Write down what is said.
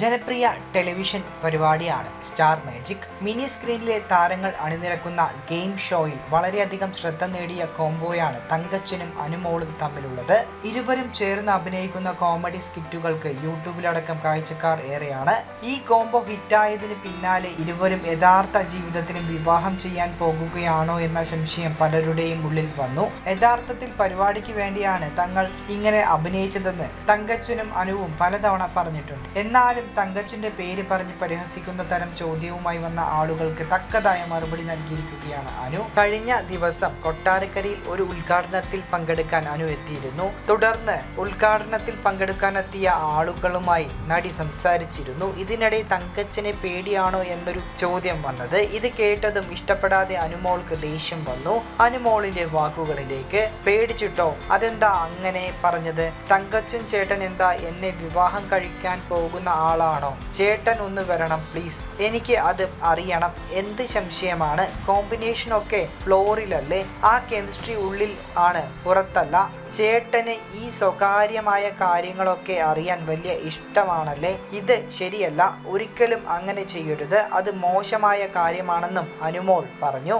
ജനപ്രിയ ടെലിവിഷൻ പരിപാടിയാണ് star magic. Mini സ്ക്രീനിലെ താരങ്ങൾ അണിനിരക്കുന്ന ഗെയിം ഷോയിൽ വളരെയധികം ശ്രദ്ധ നേടിയ കോംബോയാണ് തങ്കച്ചനും അനുമോളും തമ്മിലുള്ളത്. ഇരുവരും ചേർന്ന് അഭിനയിക്കുന്ന കോമഡി സ്കിറ്റുകൾക്ക് യൂട്യൂബിലടക്കം കാഴ്ചക്കാർ ഏറെയാണ്. ഈ കോംബോ ഹിറ്റായതിന് പിന്നാലെ ഇരുവരും യഥാർത്ഥ ജീവിതത്തിലും വിവാഹം ചെയ്യാൻ പോകുകയാണോ എന്ന സംശയം പലരുടെയും ഉള്ളിൽ വന്നു. യഥാർത്ഥത്തിൽ പരിപാടിക്ക് വേണ്ടിയാണ് തങ്ങൾ ഇങ്ങനെ അഭിനയിച്ചതെന്ന് തങ്കച്ചനും അനുവും പലതവണ പറഞ്ഞിട്ടുണ്ട്. എന്നാലും തങ്കച്ചന്റെ പേര് പറഞ്ഞ് പരിഹസിക്കുന്ന തരം ചോദ്യവുമായി വന്ന ആളുകൾക്ക് തക്കതായ മറുപടി നൽകിയിരിക്കുകയാണ് അനു. കഴിഞ്ഞ ദിവസം കൊട്ടാരക്കരയിൽ ഒരു ഉദ്ഘാടനത്തിൽ പങ്കെടുക്കാൻ അനു എത്തിയിരുന്നു. തുടർന്ന് ഉദ്ഘാടനത്തിൽ പങ്കെടുക്കാനെത്തിയ ആളുകളുമായി നടി സംസാരിച്ചിരുന്നു. ഇതിനിടെ തങ്കച്ചനെ പേടിയാണോ എന്നൊരു ചോദ്യം വന്നത്. ഇത് കേട്ടതും ഇഷ്ടപ്പെടാതെ അനുമോൾക്ക് ദേഷ്യം വന്നു. അനുമോളിന്റെ വാക്കുകളിലേക്ക് പേടിച്ചിട്ടോ? അതെന്താ അങ്ങനെ പറഞ്ഞത്? തങ്കച്ചൻ ചേട്ടൻ എന്താ എന്നെ വിവാഹം കഴിക്കാൻ പോകുന്ന ആളാണോ? ചേട്ടൻ ഒന്ന് വരണം പ്ലീസ് എനിക്ക് അത് അറിയണം. എന്ത് സംശയമാണ്? കോമ്പിനേഷൻ ഒക്കെ ഫ്ലോറിലല്ലേ? ആ കെമിസ്ട്രി ഉള്ളിൽ ആണ്. പുറത്തല്ല. ചേട്ടന് ഈ സ്വകാര്യമായ കാര്യങ്ങളൊക്കെ അറിയാൻ വലിയ ഇഷ്ടമാണല്ലേ? ഇത് ശരിയല്ല. ഒരിക്കലും അങ്ങനെ ചെയ്യരുത്. അത് മോശമായ കാര്യമാണെന്നും അനുമോൾ പറഞ്ഞു.